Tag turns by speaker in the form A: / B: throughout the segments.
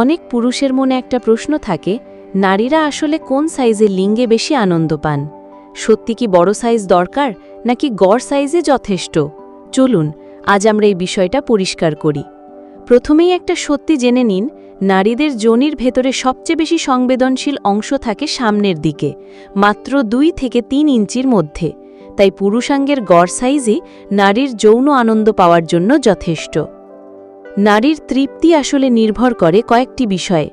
A: অনেক পুরুষের মনে একটা প্রশ্ন থাকে, নারীরা আসলে কোন সাইজের লিঙ্গে বেশি আনন্দ পান? সত্যি কি বড় সাইজ দরকার, নাকি গড় সাইজে যথেষ্ট? চলুন, আজ আমরা এই বিষয়টা পরিষ্কার করি। প্রথমেই একটা সত্যি জেনে নিন, নারীদের যোনির ভেতরে সবচেয়ে বেশি সংবেদনশীল অংশ থাকে সামনের দিকে, মাত্র দুই থেকে তিন ইঞ্চির মধ্যে। তাই পুরুষাঙ্গের গড় সাইজই নারীর যৌন আনন্দ পাওয়ার জন্য যথেষ্ট। নারীর তৃপ্তি আসলে নির্ভর করে কয়েকটি বিষয়ে।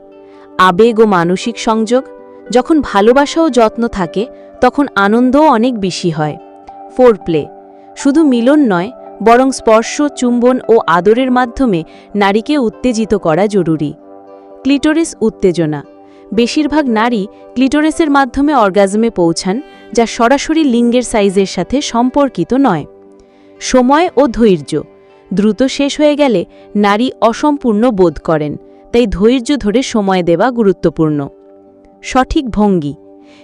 A: আবেগ ও মানসিক সংযোগ, যখন ভালোবাসা ও যত্ন থাকে, তখন আনন্দও অনেক বেশি হয়। ফোর প্লে শুধু মিলন নয়, বরং স্পর্শ, চুম্বন ও আদরের মাধ্যমে নারীকে উত্তেজিত করা জরুরি। ক্লিটোরিস উত্তেজনা, বেশিরভাগ নারী ক্লিটোরিসের মাধ্যমে অর্গাজমে পৌঁছান, যা সরাসরি লিঙ্গের সাইজের সাথে সম্পর্কিত নয়। সময় ও ধৈর্য দ্রুত শেষ হয়ে গেলে নারী অসম্পূর্ণ বোধ করেন, তাই ধৈর্য ধরে সময় দেওয়া গুরুত্বপূর্ণ। সঠিক ভঙ্গি।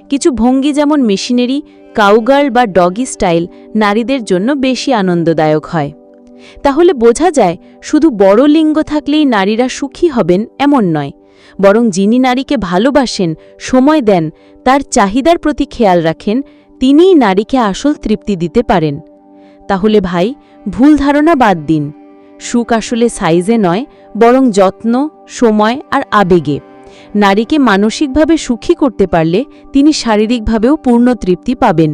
A: কিছু ভঙ্গি যেমন মেশিনারি, কাউগার্ল বা ডগি স্টাইল নারীদের জন্য বেশি আনন্দদায়ক হয়। তাহলে বোঝা যায়, শুধু বড় লিঙ্গ থাকলেই নারীরা সুখী হবেন এমন নয়, বরং যিনি নারীকে ভালোবাসেন, সময় দেন, তার চাহিদার প্রতি খেয়াল রাখেন, তিনিই নারীকে আসল তৃপ্তি দিতে পারেন। তাহলে ভাই, ভুল ধারণা বাদ দিন। সুখ আসলে সাইজে নয়, বরং যত্ন, সময় আর আবেগে। নারীকে মানসিকভাবে সুখী করতে পারলে তিনি শারীরিকভাবেও পূর্ণ তৃপ্তি পাবেন।